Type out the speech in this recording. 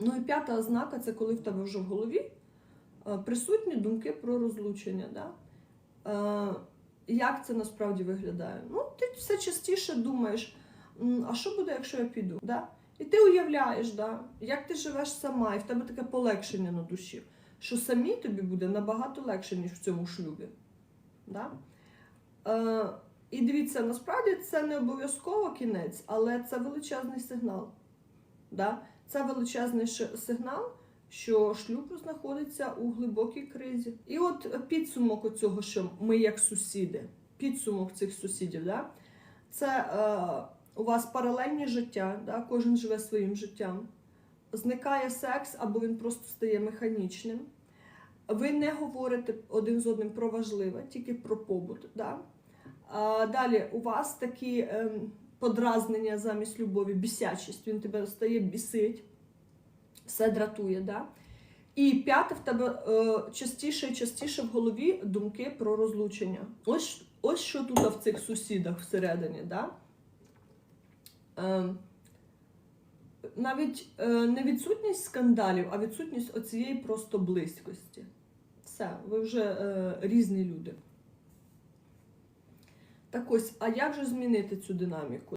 Ну і п'ята ознака це коли в тебе вже в голові е, присутні думки про розлучення. Да? Е, Як це насправді виглядає? Ну, ти все частіше думаєш, а що буде, якщо я піду? Да? І ти уявляєш, да? як ти живеш сама, і в тебе таке полегшення на душі, що самі тобі буде набагато легше, ніж в цьому шлюбі. Да? Е, і дивіться, насправді це не обов'язково кінець, але це величезний сигнал. Да? Це величезний сигнал, що шлюб знаходиться у глибокій кризі. І от підсумок цього, що ми як сусіди, підсумок цих сусідів, да? це е, у вас паралельні життя, да? кожен живе своїм життям. Зникає секс або він просто стає механічним. Ви не говорите один з одним про важливе, тільки про побут. Да? А, далі у вас такі ем, подразнення замість любові, бісячість, він тебе стає бісить, все дратує. Да? І п'яте в тебе е, частіше і частіше в голові думки про розлучення. Ось, ось що тут в цих сусідах всередині. Да? Ем, навіть е, не відсутність скандалів, а відсутність оцієї просто близькості. Все, ви вже е, різні люди. Так ось, а як же змінити цю динаміку?